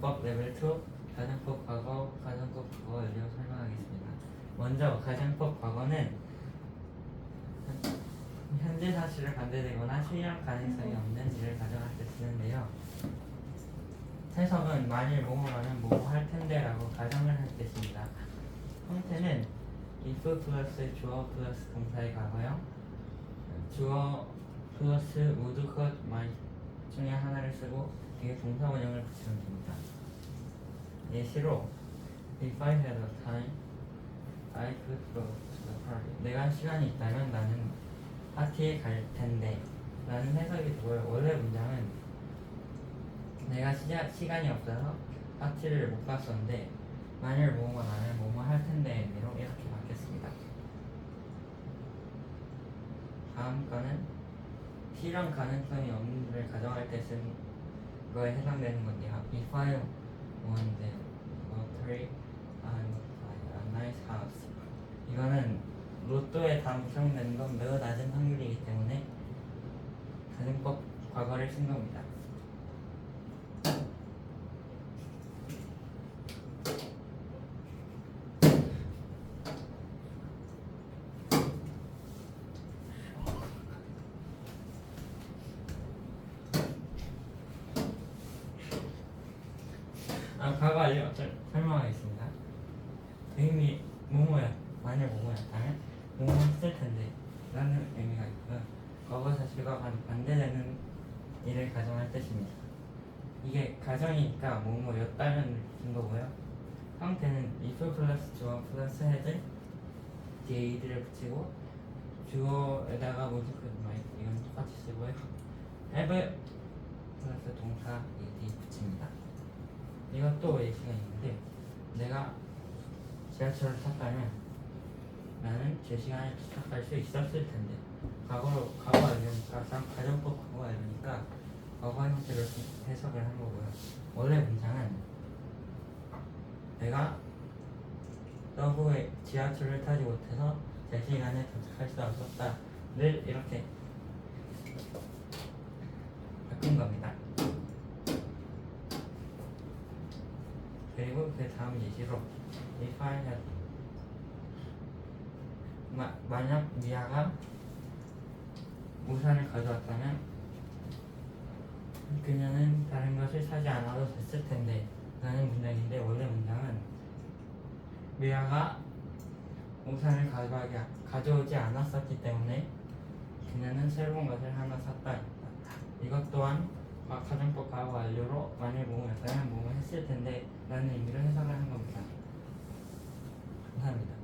가정법 레벨 2 가정법 과거 가정법 과거 완료 설명하겠습니다. 먼저 가정법 과거는 현재 사실을 반대되거나 실현 가능성이 없는 일을 가정할 때 쓰는데요. 해석은 만일 뭐뭐라면 뭐뭐 할 텐데라고 가정을 할 뜻입니다. 형태는 if 플러스 주어 플러스 동사의 과거형 주어 플러스 would, could, might 중에 하나를 쓰고 뒤에 동사 원형을 붙이면 됩니다. 예시로 If I had a time, I could go to the party. 내가 시간이 있다면 나는 파티에 갈 텐데 라는 해석이 되고요. 원래 문장은 내가 시자, 시간이 없어서 파티를 못 갔었는데 만일 뭐뭐 나는 뭐뭐 할 텐데 이렇게 바뀌었습니다. 다음 거는 실현 가능성이 없는 일을 가정할 때쓴 거에 해당되는 건데요. If I won the lottery, I would buy a nice house. 이거는 로또에 당첨되는 건 매우 낮은 확률이기 때문에 가정법 과거를 쓴 겁니다. 아, 과거 설- 설명하겠습니다. 의미 뭐뭐야 만약 뭐뭐였다면 뭐뭐 했을 텐데 라는 의미가 있고요. 과거 사실과 반- 반대되는 일을 가정할 뜻입니다. 이게 가정이니까 뭐뭐였다는 인 거고요. 형태는 if 플러스 주어 플러스 헤드 뒤에 이들을 붙이고 주어에다가 모두 그 이건 똑같이 쓰고요. have 플러스 동사 이 뒤에 붙입니다. 이것도 예시가 있는데 내가 지하철을 탔다면 나는 제 시간에 도착할 수 있었을 텐데 과거로 과거 알려니까 참 가정법 과거 알려니까 과거 형태로 해석을 한 거고요. 원래 문장은 내가 서부에 지하철을 타지 못해서 제 시간에 도착할 수 없었다를 이렇게 바꾼 겁니다. 그리고 그 다음 예시로 if I had 마, 만약 미아가 우산을 가져왔다면 그녀는 다른 것을 사지 않아도 됐을 텐데 라는 문장인데 원래 문장은 미아가 우산을 가져가기, 가져오지 않았었기 때문에 그녀는 새로운 것을 하나 샀다. 이것 또한 막 가정법 과거 완료로 만일 모음이었다면 모음을 했을 텐데 라는 의미로 해석을 한 겁니다. 감사합니다.